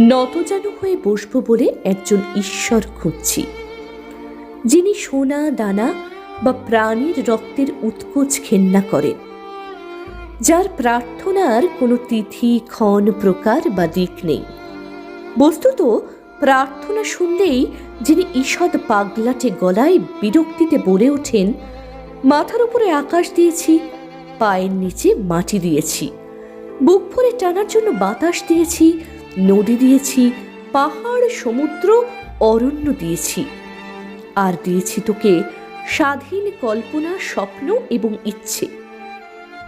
নতজানু হয়ে বসবো বলে একজন ঈশ্বর খুঁজছি। যিনি সোনা, দানা বা প্রাণীর রক্তের উৎকোচ ঘেন্না করেন। যার প্রার্থনার কোনো তিথি, ক্ষণ, প্রকার বা দিক নেই। বস্তুত প্রার্থনা শুনলেই যিনি ঈষৎ পাগলাটে গলায় বিরক্তিতে বলে ওঠেন, মাথার উপরে আকাশ দিয়েছি, পায়ের নিচে মাটি দিয়েছি, বুক ভরে টানার জন্য বাতাস দিয়েছি নদী দিয়েছি, পাহাড়, সমুদ্র, অরণ্য দিয়েছি। আর দিয়েছি তোকে স্বাধীন কল্পনা, স্বপ্ন এবং ইচ্ছে।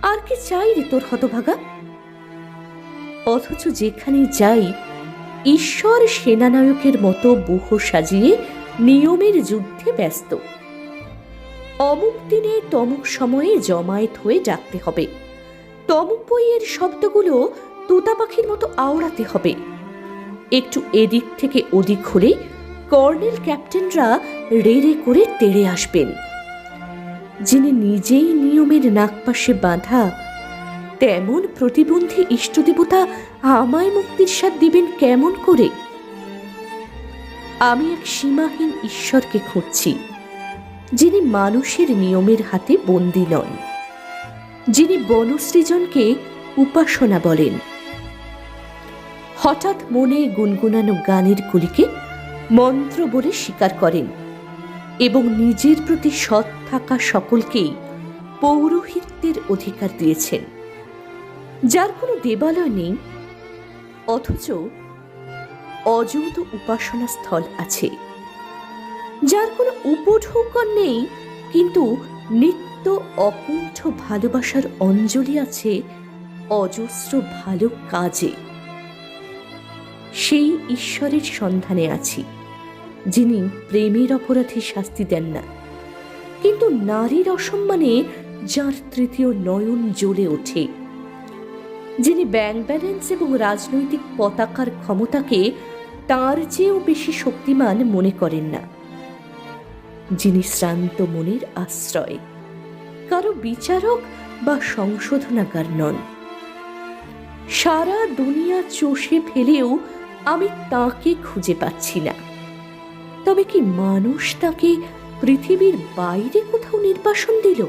আর কি চাই রে তোর হতভাগা? অথচ যেখানে যাই, ঈশ্বর সেনানায়কের মতো বুহ সাজিয়ে নিয়মের যুদ্ধে ব্যস্ত। অমুক দিনে তমুক সময়ে জমায়েত হয়ে ডাকতে হবে। তমুক বইয়ের শব্দগুলো তোতা পাখির মতো আওড়াতে হবে। একটু এদিক থেকে ওদিক হলে কর্নেল ক্যাপ্টেনরা রে রে করে তেড়ে আসবেন। যিনি নিজেই নিয়মের নাকপাশে বাঁধা, তেমন প্রতিবন্ধী ইষ্টদেবতা আমায় মুক্তির স্বাদ দিবেন কেমন করে? আমি এক সীমাহীন ঈশ্বরকে খুঁজছি, যিনি মানুষের নিয়মের হাতে বন্দী নন, যিনি বনসৃজনকে উপাসনা বলেন। হঠাৎ মনে গুনগুনানো গানের গুলিকে মন্ত্র বলে স্বীকার করেন এবং নিজের প্রতি সৎ থাকা সকলকেই পৌরোহিত্যের অধিকার দিয়েছেন। যার কোনো দেবালয় নেই, অথচ অযৌত উপাসনা স্থল আছে। যার কোনো উপঢৌকন নেই, কিন্তু নিত্য অকুণ্ঠ ভালোবাসার অঞ্জলি আছে অজস্র ভালো কাজে। সেই ঈশ্বরের সন্ধানে আছি, যিনি প্রেমের অপরাধে শাস্তি দেন না। কিন্তু নারীর অসম্মানে যার তৃতীয় নয়ন জ্বলে ওঠে, যিনি ব্যাংক ব্যালেন্স এবং রাজনৈতিক পতাকার ক্ষমতাকে তার চেয়েও বেশি শক্তিমান মনে করেন না, যিনি শ্রান্ত মনের আশ্রয়, কারও বিচারক বা সংশোধনাগার নন। সারা দুনিয়া চষে ফেলেও আমি তাকে খুঁজে পাচ্ছি না। তবে কি মানুষ তাকে পৃথিবীর বাইরে কোথাও নির্বাসন দিল?